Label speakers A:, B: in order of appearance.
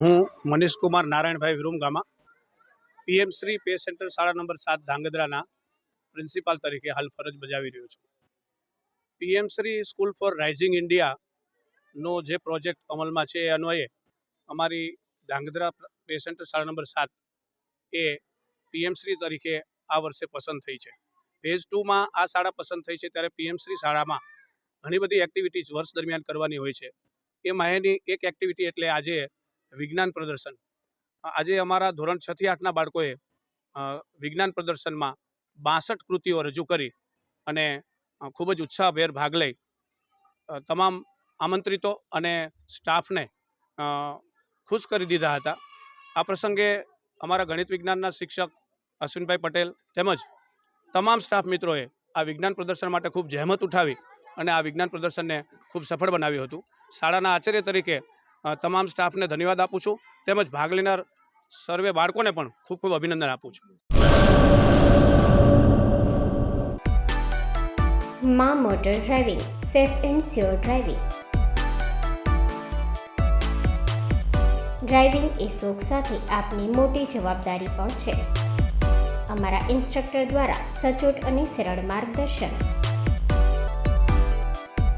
A: હું Manish Kumar Narayanbhai Virumgama, PM Shri pay centre શાળા નંબર સાત ધાંગધ્રાના પ્રિન્સિપાલ તરીકે હાલ ફરજ બજાવી રહ્યો છું. PM Shri school for rising ઇન્ડિયાનો જે પ્રોજેક્ટ અમલમાં છે એ અન્વયે અમારી ધાંગધ્રા પે સેન્ટર શાળા નંબર સાત એ પીએમ શ્રી તરીકે આ વર્ષે પસંદ થઈ છે. ફેઝ ટુમાં આ શાળા પસંદ થઈ છે ત્યારે પીએમ શ્રી શાળામાં ઘણી બધી એક્ટિવિટીઝ વર્ષ દરમિયાન કરવાની હોય છે. એ માહેની એક એક્ટિવિટી એટલે આજે વિજ્ઞાન પ્રદર્શન. આજે અમારા ધોરણ છ થી આઠના બાળકોએ વિજ્ઞાન પ્રદર્શનમાં બાસઠ કૃતિઓ રજૂ કરી અને ખૂબ જ ઉત્સાહભેર ભાગ લઈ. તમામ આમંત્રિતો અને સ્ટાફને ખુશ કરી દીધા હતા. આ પ્રસંગે અમારા ગણિત વિજ્ઞાનના શિક્ષક અશ્વિનભાઈ પટેલ તેમજ તમામ સ્ટાફ મિત્રોએ આ વિજ્ઞાન પ્રદર્શન માટે ખૂબ જહેમત ઉઠાવી અને આ વિજ્ઞાન પ્રદર્શનને ખૂબ સફળ બનાવ્યું હતું. શાળાના આચાર્ય તરીકે તમામ સ્ટાફને ધન્યવાદ આપું છું. તેમજ ભાગ લેનાર સર્વે બાળકોને પણ ખૂબ ખૂબ અભિનંદન આપું છું.
B: Maa motor driving, safe and sure driving. Driving એ શોખ સાથે આપની મોટી જવાબદારી પણ છે. અમારા ઇન્સ્ટ્રક્ટર દ્વારા સચોટ અને સરળ માર્ગદર્શન